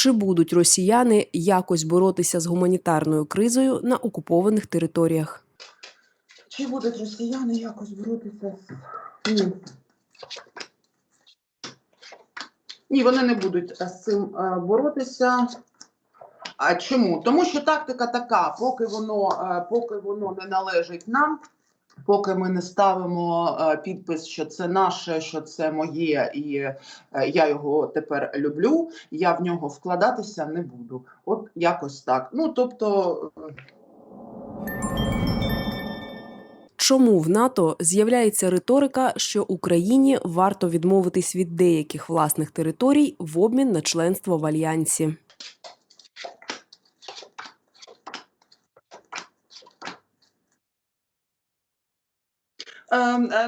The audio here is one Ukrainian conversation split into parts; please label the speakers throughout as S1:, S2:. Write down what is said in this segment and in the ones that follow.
S1: Чи будуть росіяни якось боротися з гуманітарною кризою на окупованих територіях?
S2: Чи будуть росіяни якось боротися Ні. Ні, вони не будуть з цим е, боротися. А чому? Тому що тактика така, поки воно, е, поки воно не належить нам, поки ми не ставимо е, підпис, що це наше, що це моє, і е, я його тепер люблю, я в нього вкладатися не буду. От якось так. Ну тобто.
S1: Чому в НАТО з'являється риторика, що Україні варто відмовитись від деяких власних територій в обмін на членство в альянсі?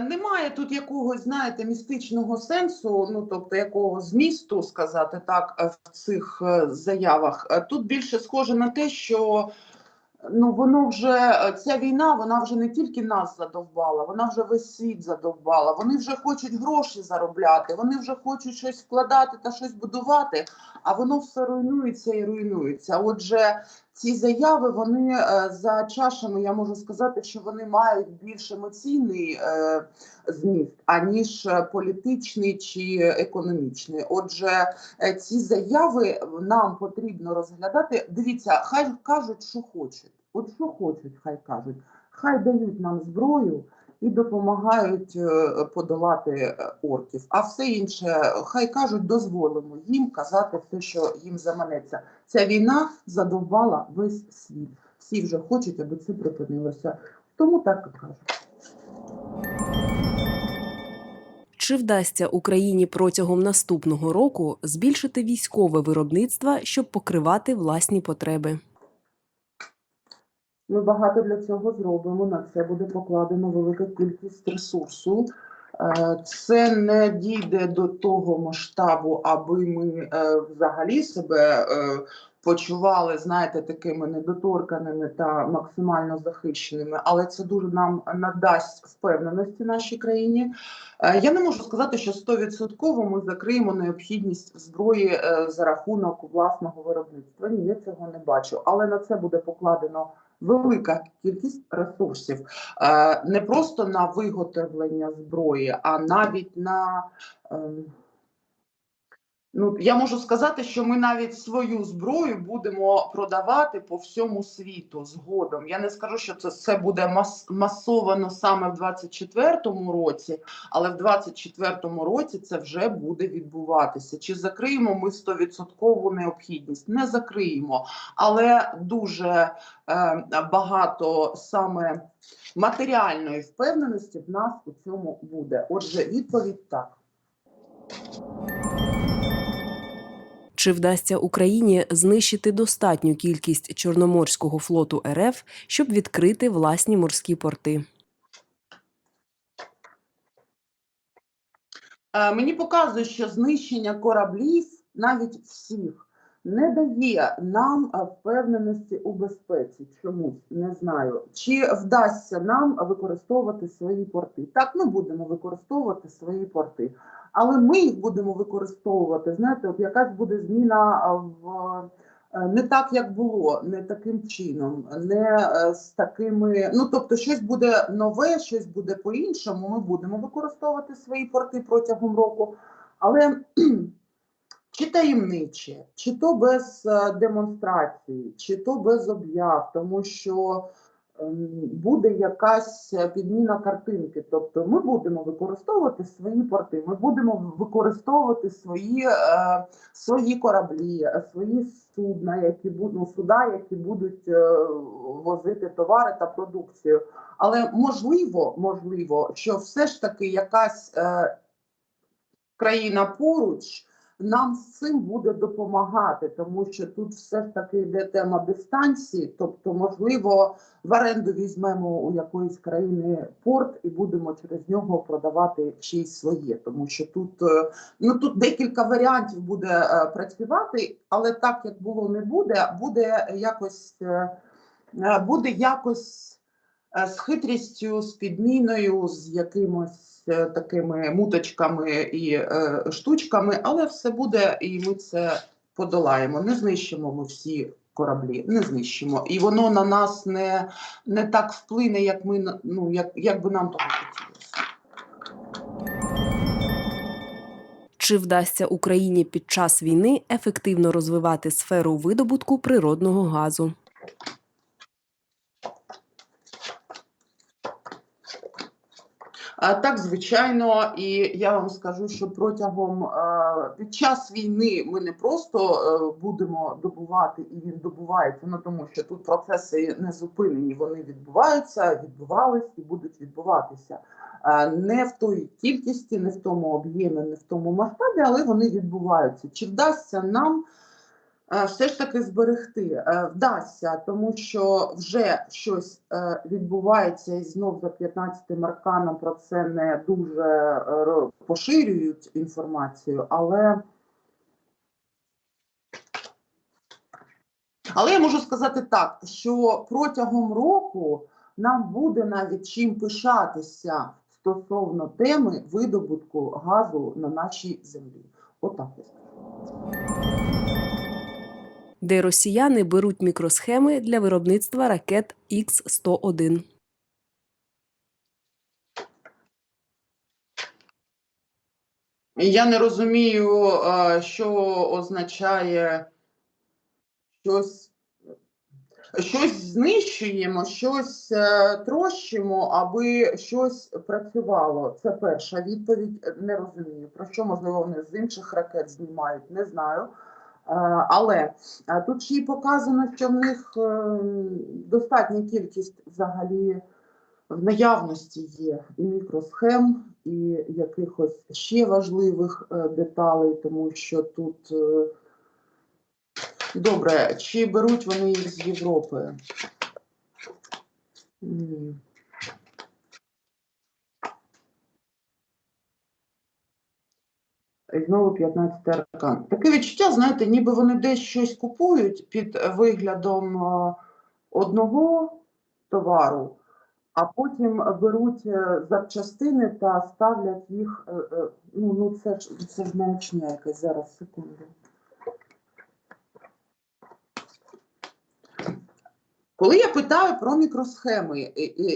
S2: Немає тут якогось, знаєте, містичного сенсу, ну тобто якого змісту сказати так е, в цих е, заявах. Е, Тут більше схоже на те, що ну воно вже е, ця війна, вона вже не тільки нас задовбала, вона вже весь світ задовбала. Вони вже хочуть гроші заробляти, вони вже хочуть щось вкладати та щось будувати, а воно все руйнується і руйнується. Отже, ці заяви вони е, за чашами, я можу сказати, що вони мають більш емоційний е, зміст, аніж політичний чи економічний. Отже, е, ці заяви нам потрібно розглядати. Дивіться, хай кажуть, що хочуть. От що хочуть, хай кажуть. Хай дають нам зброю і допомагають е, подолати е, орків. А все інше, хай кажуть, дозволимо їм казати все, що їм заманеться. Ця війна задовбала весь світ. Всі вже хочуть, аби це припинилося. Тому так і кажуть.
S1: Чи вдасться Україні протягом наступного року збільшити військове виробництво, щоб покривати власні потреби?
S2: Ми багато для цього зробимо. На це буде покладено велика кількість ресурсу. Е, Це не дійде до того масштабу, аби ми е, взагалі себе е, почували, знаєте, такими недоторканими та максимально захищеними, але це дуже нам надасть впевненості нашій країні. Я не можу сказати, що 100% ми закриємо необхідність зброї за рахунок власного виробництва. Ні, я цього не бачу, але на це буде покладено велика кількість ресурсів. Е, не просто на виготовлення зброї, а навіть на ем, Ну, я можу сказати, що ми навіть свою зброю будемо продавати по всьому світу згодом. Я не скажу, що це все буде мас масовано саме в 24-му році, але в 24-му році це вже буде відбуватися. Чи закриємо ми 100% необхідність? Не закриємо, але дуже е, багато саме матеріальної впевненості в нас у цьому буде. Отже, відповідь так.
S1: Чи вдасться Україні знищити достатню кількість Чорноморського флоту РФ, щоб відкрити власні морські порти?
S2: Е, Мені показує, що знищення кораблів, навіть всіх, не дає нам впевненості у безпеці. Чомусь не знаю. Чи вдасться нам використовувати свої порти? Так, ми будемо використовувати свої порти, але ми їх будемо використовувати. Знаєте, от якась буде зміна в. е, Не так, як було, не таким чином, не е, з такими. Ну тобто, щось буде нове, щось буде по-іншому. Ми будемо використовувати свої порти протягом року, але чи таємниче, чи то без е, демонстрації, чи то без об'яв, тому що ем, буде якась підміна картинки. Тобто ми будемо використовувати свої порти, ми будемо використовувати свої, е, свої кораблі, свої судна, які ну, суда, які будуть е, возити товари та продукцію. Але можливо, можливо, що все ж таки якась країна поруч нам з цим буде допомагати, тому що тут все ж таки йде тема дистанції. Тобто, можливо, в оренду візьмемо у якоїсь країни порт і будемо через нього продавати чиїсь своє, тому що тут е, ну тут декілька варіантів буде е, працювати, але так як було, не буде, буде якось е, буде якось з хитрістю, з підміною, з якимось е, такими муточками і е, штучками, але все буде, і ми це подолаємо. Не знищимо ми всі кораблі, не знищимо. І воно на нас не, не так вплине, як ми ну, як, як би нам того хотілося.
S1: Чи вдасться Україні під час війни ефективно розвивати сферу видобутку природного газу?
S2: Так, звичайно, і я вам скажу, що протягом е, під час війни ми не просто е, будемо добувати, і він добувається, ну тому що тут процеси не зупинені, вони відбуваються, відбувались і будуть відбуватися. Е, Не в той кількості, не в тому об'ємі, не в тому масштабі, але вони відбуваються. Чи вдасться нам е, все ж таки зберегти. Е, Вдасться, тому що вже щось е, відбувається, і знов за 15 арканом про це не дуже е, поширюють інформацію, але. Але я можу сказати так, що протягом року нам буде навіть чим пишатися стосовно теми видобутку газу на нашій землі. Отак скажу.
S1: Де росіяни беруть мікросхеми для виробництва ракет Х-101.
S2: Я не розумію, що означає щось. Щось знищуємо, щось е, трощимо, аби щось працювало. Це перша відповідь. Не розумію. Про що можливо вони з інших ракет знімають, не знаю. Е, але е, тут ще й показано, що в них е, достатня кількість взагалі в наявності є і мікросхем, і якихось ще важливих деталей, тому що тут добре, чи беруть вони їх з Європи? Ні. І знову 15 аркан. Таке відчуття, знаєте, ніби вони десь щось купують під виглядом е, одного товару, а потім беруть е, запчастини та ставлять їх. е, Ну, ну це ж це ж маячня якась зараз, секунду. Коли я питаю про мікросхеми,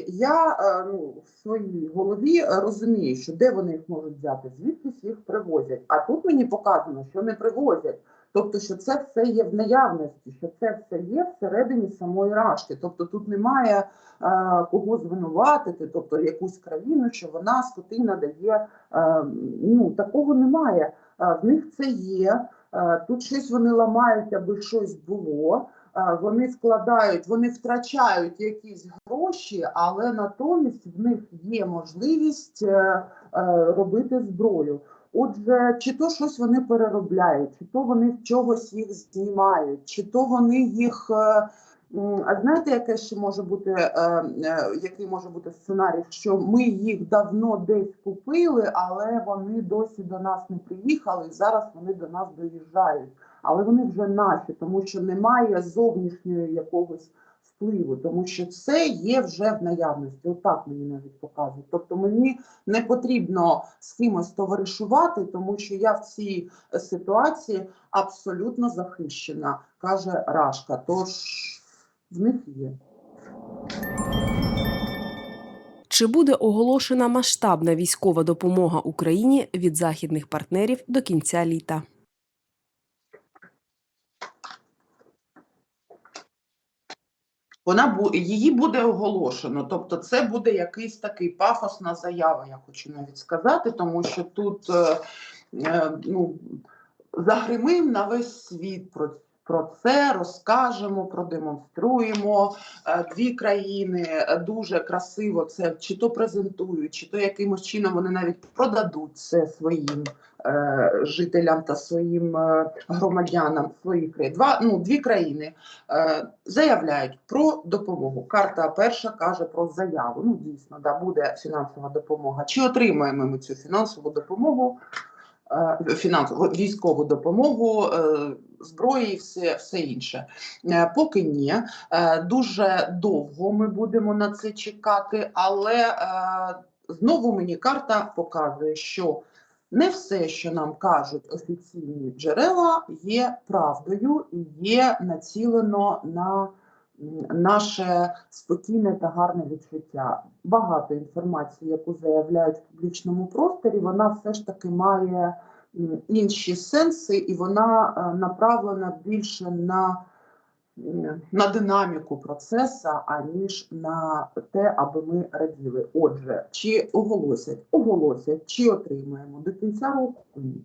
S2: я е, ну, в своїй голові е, розумію, що де вони їх можуть взяти, звідкись їх привозять. А тут мені показано, що не привозять. Тобто, що це все є в наявності, що це все є всередині самої рашки. Тобто тут немає е, кого звинуватити, тобто якусь країну, що вона скотина дає. Е, ну такого немає. Е, в них це є. Е, тут щось вони ламають, аби щось було. Е, Вони складають, вони втрачають якісь гроші, але натомість в них є можливість е, е, робити зброю. Отже, чи то щось вони переробляють, чи то вони в чогось їх знімають, чи то вони їх. А знаєте, яке ще може бути, який може бути сценарій, що ми їх давно десь купили, але вони досі до нас не приїхали, і зараз вони до нас доїжджають. Але вони вже наші, тому що немає зовнішньої якогось впливу, тому що це є вже в наявності. Отак мені навіть показують. Тобто мені не потрібно з кимось товаришувати, тому що я в цій ситуації абсолютно захищена, каже Рашка. Тож в них є.
S1: Чи буде оголошена масштабна військова допомога Україні від західних партнерів до кінця літа?
S2: Вона її буде оголошено. Тобто, це буде якийсь такий пафосна заява, я хочу навіть сказати, тому що тут е, е, ну, загримим на весь світ про, про це, розкажемо, продемонструємо. Е, Дві країни е, дуже красиво це чи то презентують, чи то якимось чином вони навіть продадуть це своїм е, жителям та своїм е, громадянам своїх країн. Два, ну, дві країни е, заявляють про допомогу. Карта перша каже про заяву. Ну, дійсно, да, буде фінансова допомога. Чи отримаємо ми цю фінансову допомогу? Е, Фінансову військову допомогу, е, зброї, і все, все інше. Е, Поки ні, дуже довго ми будемо на це чекати, але знову мені карта показує, що Не все, що нам кажуть офіційні джерела, є правдою і є націлено на наше спокійне та гарне відчуття. Багато інформації, яку заявляють в публічному просторі, вона все ж таки має інші сенси, і вона е, направлена більше на, на динаміку процесу, аніж на те, аби ми раділи. Отже, чи оголосять? Оголосять, чи отримаємо до кінця року? Ні.